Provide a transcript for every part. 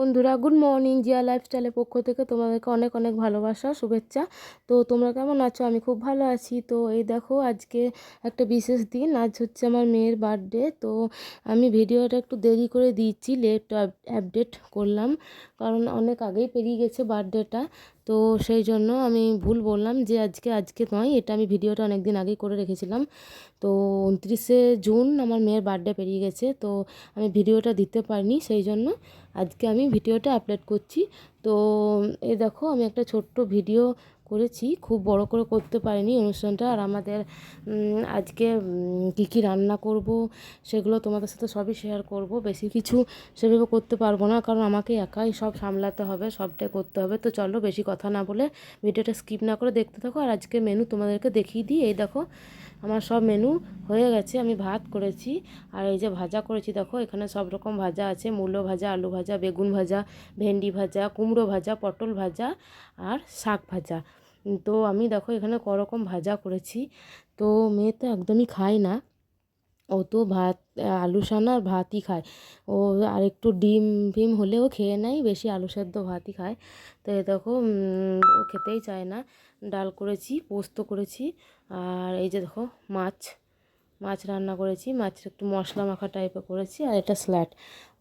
বন্ধুরা good morning Zia লাইফস্টাইলের পক্ষ থেকে তোমাদেরকে অনেক অনেক ভালোবাসা, শুভেচ্ছা। তো তোমরা কেমন আছো? আমি খুব ভালো আছি। তো এই দেখো, আজকে একটা বিশেষ দিন। আজ হচ্ছে আমার মেয়ের বার্থডে তো আমি ভিডিওটা একটু দেরি করে দিয়েছি লেট আপডেট করলাম। কারণ অনেক আগেই পেরিয়ে গেছে বার্থডেটা তো সেই জন্য আমি ভুল বললাম যে আজকে আজকে নয়, এটা আমি ভিডিওটা অনেক দিন আগেই করে রেখেছিলাম। তো উনত্রিশে জুন আমার মেয়ের বার্থডে পেরিয়ে গেছে, তো আমি ভিডিওটা দিতে পারিনি, সেই জন্য আজকে আমি ভিডিওটা আপলোড করছি। তো এই দেখো আমি একটা ছোট্ট ভিডিও করেছি, খুব বড় করে করতে পারিনি অনুষ্ঠানটা। আর আমাদের আজকে কী কী রান্না করব সেগুলো তোমাদের সাথে সবই শেয়ার করব। বেশি কিছু সেভাবে করতে পারব না, কারণ আমাকে একাই সব সামলাতে হবে, সবটাই করতে হবে। তো চলো বেশি কথা না বলে ভিডিওটা স্কিপ না করে দেখতে থাকো। আর আজকে মেনু তোমাদেরকে দেখিয়ে দিই। এই দেখো আমার সব মেনু হয়ে গেছে, আমি ভাত করেছি। আর এই যে ভাজা করেছি, দেখো, এখানে সব রকম ভাজা আছে। মূলো ভাজা, আলু ভাজা, বেগুন ভাজা, ভেন্ডি ভাজা, কুমড়ো ভাজা, পটল ভাজা আর শাক ভাজা। তো আমি দেখো, এখানে করকম ভাজা করেছি। তো মেয়ে তো একদমই খায় না। ও তো ভাত আলু সানা আর ভাতই খায়। ও আর একটু ডিম ফিম হলেও খেয়ে নেয়, বেশি আলু সেদ্ধ ভাতই খায়। তো এ দেখো ও খেতেই চায় না। ডাল করেছি, পোস্ত করেছি, আর এই যে দেখো, মাছ মাছ রান্না করেছি। মাছের একটু মশলা মাখা টাইপের করেছি, আর এটা স্ল্যাট।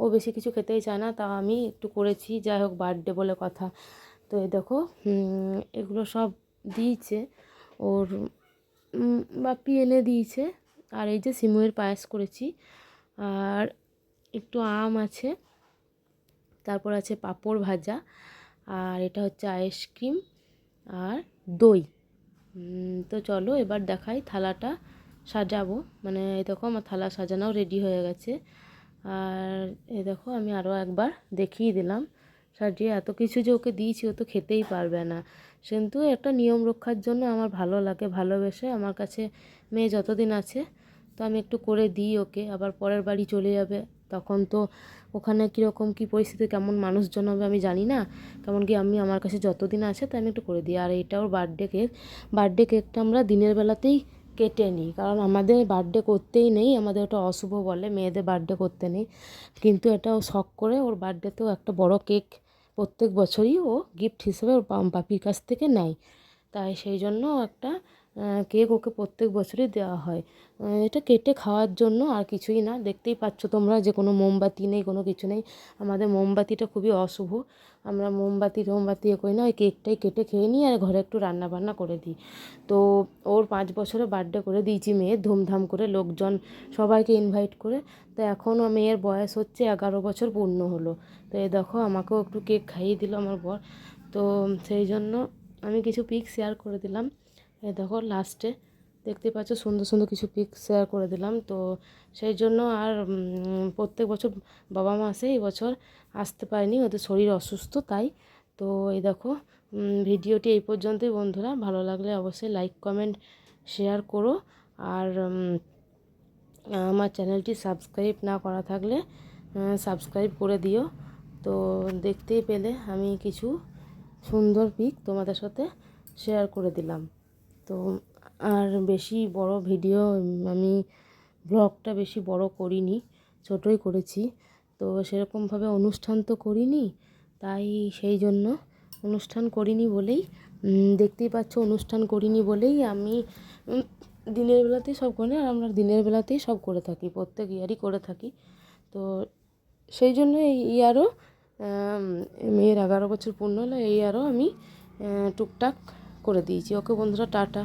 ও বেশি কিছু খেতেই চায় না, তা আমি একটু করেছি, যাই হোক বার্থডে বলে কথা। তো এই দেখো এগুলো সব দিয়েছে। ওর বাপি এনে দিয়েছে। আর এই যে সিমুয়ের পায়েস করেছি। আর একটু আম আছে, তারপর আছে পাঁপড় ভাজা, আর এটা হচ্ছে আইসক্রিম আর দই। তো চলো এবার দেখাই থালাটা সাজাবো। মানে এই দেখো আমার থালা সাজানোও রেডি হয়ে গেছে। আর এই দেখো আমি আরও একবার দেখিয়ে দিলাম। সাজিয়ে এত কিছু যে ওকে দিয়েছি, ও তো খেতেই পারবে না। কিন্তু একটা নিয়ম রক্ষার জন্য আমার ভালো লাগে, ভালোবেসে। আমার কাছে মেয়ে যতদিন আছে তো আমি একটু করে দিই ওকে, আবার পরের বাড়ি চলে যাবে। তখন তো ওখানে কীরকম কী পরিস্থিতি, কেমন মানুষজন হবে আমি জানি না। কেমন কি আমি, আমার কাছে যতদিন আছে তাই আমি একটু করে দিই। আর এটা ওর বার্থডে কেক বার্থডে কেকটা আমরা দিনের বেলাতেই কেটে নিই। কারণ আমাদের বার্থডে করতেই নেই, আমাদের ওটা অশুভ বলে, মেয়েদের বার্থডে করতে নেই। কিন্তু এটা ও শখ করে ওর বার্থডেতেও একটা বড় কেক প্রত্যেক বছরই ও গিফট হিসেবে ওর পাপির কাছ থেকে নেয়। তাই সেই জন্য একটা কেক ওকে প্রত্যেক বছরই দেওয়া হয়। এটা কেটে খাওয়ার জন্য আর কিছুই না। দেখতেই পাচ্ছ তোমরা যে কোনো মোমবাতি নেই, কোনো কিছু নেই। আমাদের মোমবাতিটা খুবই অশুভ। আমরা মোমবাতি টোমবাতি এ করি না ওই কেকটাই কেটে খেয়ে নিই আর ঘরে একটু রান্না বান্না করে দিই। তো ওর পাঁচ বছরে বার্থডে করে দিয়েছি মেয়ের, ধুমধাম করে লোকজন সবাইকে ইনভাইট করে। তো এখনও মেয়ের বয়স হচ্ছে এগারো বছর পূর্ণ হলো। তো এই দেখো আমাকেও একটু কেক খাইয়ে দিল আমার বর। তো সেই জন্য আমি কিছু পিক শেয়ার করে দিলাম। এই দেখো লাস্টে দেখতে পাচ্ছ সুন্দর সুন্দর কিছু পিক শেয়ার করে দিলাম। তো সেই জন্য আর প্রত্যেক বছর বাবা মা আসে, এই বছর আসতে পারেনি, ওদের শরীর অসুস্থ, তাই। তো এই দেখো ভিডিওটি এই পর্যন্তই বন্ধুরা। ভালো লাগলে অবশ্যই লাইক কমেন্ট শেয়ার করো। আর আমার চ্যানেলটি সাবস্ক্রাইব না করা থাকলে সাবস্ক্রাইব করে দিও। তো দেখতেই পেলে আমি কিছু সুন্দর পিক তোমাদের সাথে শেয়ার করে দিলাম। তো আর বেশি বড় ভিডিও আমি ব্লগটা বেশি বড় করিনি, ছোটোই করেছি। তো সেরকমভাবে অনুষ্ঠান তো করিনি, তাই সেই জন্য অনুষ্ঠান করিনি বলেই দেখতেই পাচ্ছ অনুষ্ঠান করিনি বলেই আমি দিনের বেলাতেই সব করি আর আমরা দিনের বেলাতেই সব করে থাকি, প্রত্যেক ইয়ারই করে থাকি। তো সেই জন্য এই ইয়ারও মেয়ের এগারো বছর পূর্ণ হলো, এই ইয়ারও আমি টুকটাক করে দিয়েছি। ওকে বন্ধুরা টাটা।